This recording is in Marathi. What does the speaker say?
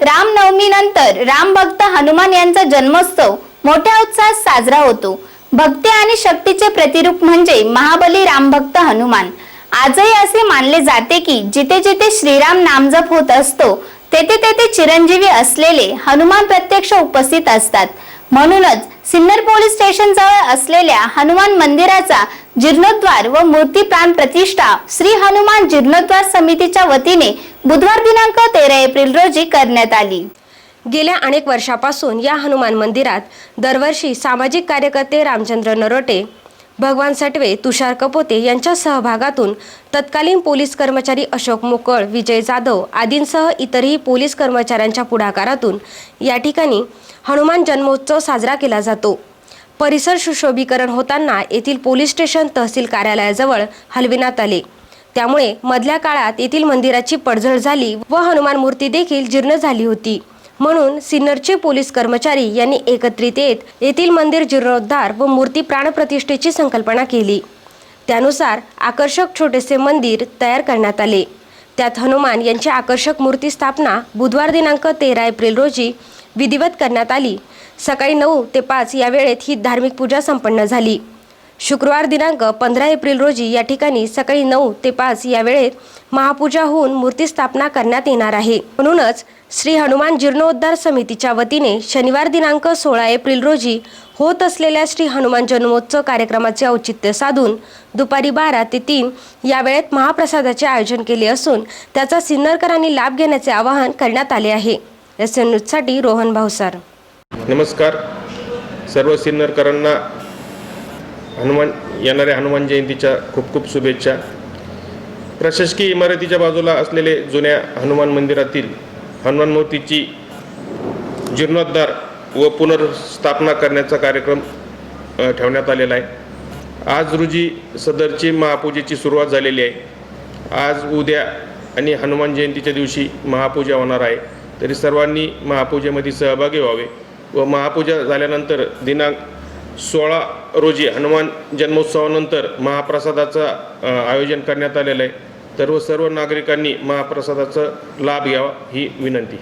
रामनवमीनंतर रामभक्त हनुमान यांचा जन्मोत्सव मोठ्या उत्साहात साजरा होतो. भक्ती आणि शक्तीचे प्रतिरूप म्हणजे महाबली रामभक्त हनुमान. आजही असे मानले जाते की जिथे जिथे श्रीराम नामजप होत असतो तेथे तेथे चिरंजीवी असलेले हनुमान प्रत्यक्ष उपस्थित असतात. म्हणूनच सिन्नर पोलीस स्टेशन जवळ असलेल्या हनुमान मंदिराचा जीर्णोद्वार व मूर्ती प्राण प्रतिष्ठा श्री हनुमान जीर्णोद्वार समितीच्या वतीने बुधवार दिनांक तेरा एप्रिल रोजी करण्यात आली. गेल्या अनेक वर्षापासून या हनुमान मंदिरात दरवर्षी सामाजिक कार्यकर्ते रामचंद्र नरोटे भगवान सटवे तुषार कपोते यांच्या सहभागातून तत्कालीन पोलीस कर्मचारी अशोक मोकळ विजय जाधव आदींसह इतरही पोलीस कर्मचाऱ्यांच्या पुढाकारातून या ठिकाणी हनुमान जन्मोत्सव साजरा केला जातो. परिसर सुशोभीकरण होताना येथील पोलीस स्टेशन तहसील कार्यालयाजवळ हलविण्यात आले. त्यामुळे मधल्या काळात येथील मंदिराची पडझड झाली व हनुमान मूर्ती देखील जीर्ण झाली होती. म्हणून सिन्नरचे पोलीस कर्मचारी यांनी एकत्रित येत येथील मंदिर जीर्णोद्धार व मूर्ती प्राणप्रतिष्ठेची संकल्पना केली. त्यानुसार आकर्षक छोटेसे मंदिर तयार करण्यात आले. त्यात हनुमान यांची आकर्षक मूर्ती स्थापना बुधवार दिनांक तेरा एप्रिल रोजी विधिवत करण्यात आली. सकाळी नऊ ते पाच या वेळेत ही धार्मिक पूजा संपन्न झाली. शुक्रवार दिनांक पंधरा एप्रिल रोजी या ठिकाणी सकाळी नऊ ते पाच या वेळेत महापूजा होऊन मूर्ती स्थापना करण्यात येणार आहे. म्हणूनच श्री हनुमान जीर्णोद्धार समितीच्या वतीने शनिवार दिनांक सोळा एप्रिल रोजी होत असलेल्या श्री हनुमान जन्मोत्सव कार्यक्रमाचे औचित्य साधून दुपारी बारा ते तीन या वेळेत महाप्रसादाचे आयोजन केले असून त्याचा सिन्नरकरांनी लाभ घेण्याचे आवाहन करण्यात आले आहे. एस एन न्यूजसाठी रोहन भावसार नमस्कार. सर्व सिन्नरकरांना हनुमान येणाऱ्या हनुमान जयंतीच्या खूप खूप शुभेच्छा. प्रशासकीय इमारतीच्या बाजूला असलेले जुन्या हनुमान मंदिरातील हनुमान मूर्तीची जीर्णोद्धार व पुनर्स्थापना करण्याचा कार्यक्रम ठेवण्यात आलेला आहे. आज रोजी सदरची महापूजेची सुरुवात झालेली आहे. आज उद्या आणि हनुमान जयंतीच्या दिवशी महापूजा होणार आहे. तरी सर्वांनी महापूजेमध्ये सहभागी व्हावे व महापूजा झाल्यानंतर दिनांक सोळा रोजी हनुमान जन्मोत्सवानंतर महाप्रसादाचं आयोजन करण्यात आलेलं आहे. तर व सर्व नागरिकांनी महाप्रसादाचा लाभ घ्यावा ही विनंती.